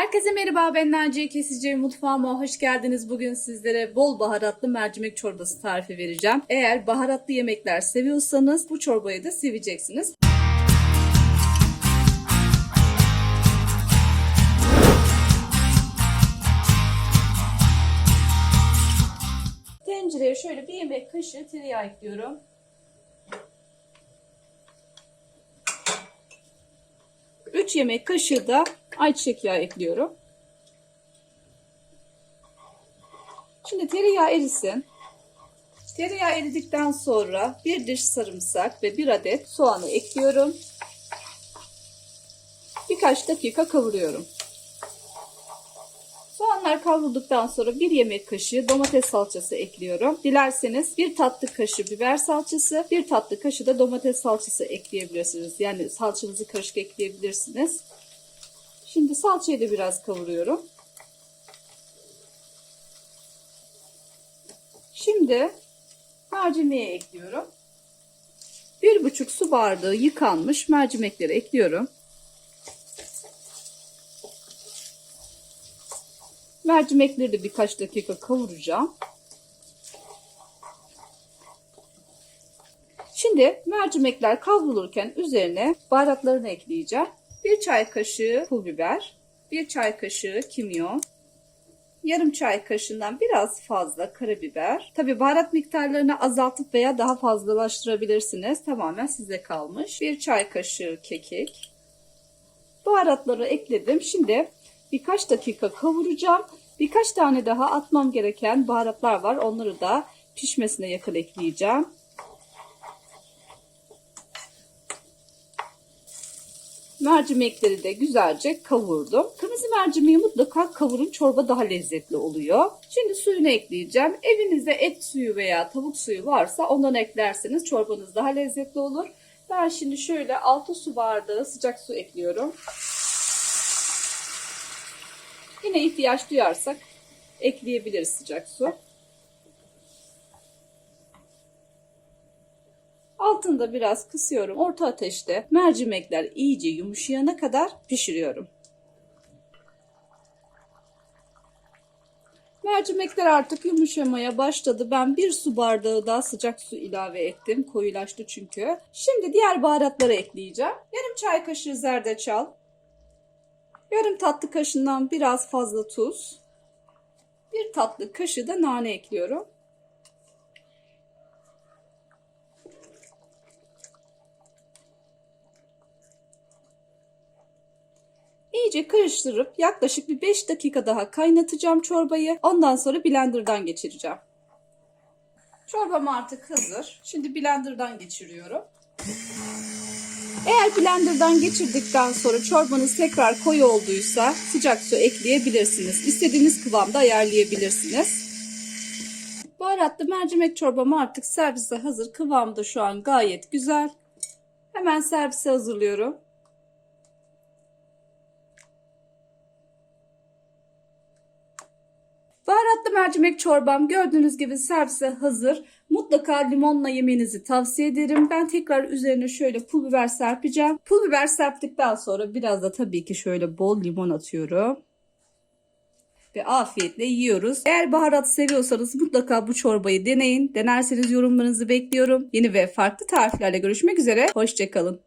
Herkese merhaba ben Naciye Kesici mutfağıma hoş geldiniz. Bugün sizlere bol baharatlı mercimek çorbası tarifi vereceğim. Eğer baharatlı yemekler seviyorsanız bu çorbayı da seveceksiniz. Tencereye şöyle bir yemek kaşığı tereyağı ekliyorum. Üç yemek kaşığı da ayçiçek yağı ekliyorum. Şimdi tereyağı erisin. Tereyağı eridikten sonra bir diş sarımsak ve bir adet soğanı ekliyorum. Birkaç dakika kavuruyorum. Soğanlar kavrulduktan sonra bir yemek kaşığı domates salçası ekliyorum. Dilerseniz bir tatlı kaşığı biber salçası, bir tatlı kaşığı da domates salçası ekleyebilirsiniz. Yani salçanızı karışık ekleyebilirsiniz. Şimdi salçayı da biraz kavuruyorum. Şimdi mercimeği ekliyorum. Bir buçuk su bardağı yıkanmış mercimekleri ekliyorum. Mercimekleri de birkaç dakika kavuracağım. Şimdi mercimekler kavrulurken üzerine baharatlarını ekleyeceğim. Bir çay kaşığı pul biber, bir çay kaşığı kimyon, yarım çay kaşığından biraz fazla karabiber. Tabi baharat miktarlarını azaltıp veya daha fazlalaştırabilirsiniz. Tamamen size kalmış. Bir çay kaşığı kekik. Baharatları ekledim. Şimdi birkaç dakika kavuracağım. Birkaç tane daha atmam gereken baharatlar var. Onları da pişmesine yakın ekleyeceğim. Mercimekleri de güzelce kavurdum. Kırmızı mercimeği mutlaka kavurun çorba daha lezzetli oluyor. Şimdi suyunu ekleyeceğim. Evinizde et suyu veya tavuk suyu varsa ondan eklerseniz çorbanız daha lezzetli olur. Ben şimdi şöyle 6 su bardağı sıcak su ekliyorum. Yine ihtiyaç duyarsak ekleyebiliriz sıcak su. Altında biraz kısıyorum. Orta ateşte mercimekler iyice yumuşayana kadar pişiriyorum. Mercimekler artık yumuşamaya başladı. Ben bir su bardağı daha sıcak su ilave ettim. Koyulaştı çünkü. Şimdi diğer baharatları ekleyeceğim. Yarım çay kaşığı zerdeçal. Yarım tatlı kaşığından biraz fazla tuz. Bir tatlı kaşığı da nane ekliyorum. İyice karıştırıp yaklaşık bir 5 dakika daha kaynatacağım çorbayı. Ondan sonra blenderdan geçireceğim. Çorbam artık hazır. Şimdi blenderdan geçiriyorum. Eğer blenderdan geçirdikten sonra çorbanız tekrar koyu olduysa sıcak su ekleyebilirsiniz. İstediğiniz kıvamda ayarlayabilirsiniz. Baharatlı mercimek çorbam artık servise hazır. Kıvamda şu an gayet güzel. Hemen servise hazırlıyorum. Baharatlı mercimek çorbam gördüğünüz gibi servise hazır. Mutlaka limonla yemenizi tavsiye ederim. Ben tekrar üzerine şöyle pul biber serpeceğim. Pul biber serptikten sonra biraz da tabii ki şöyle bol limon atıyorum. Ve afiyetle yiyoruz. Eğer baharat seviyorsanız mutlaka bu çorbayı deneyin. Denerseniz yorumlarınızı bekliyorum. Yeni ve farklı tariflerle görüşmek üzere. Hoşçakalın.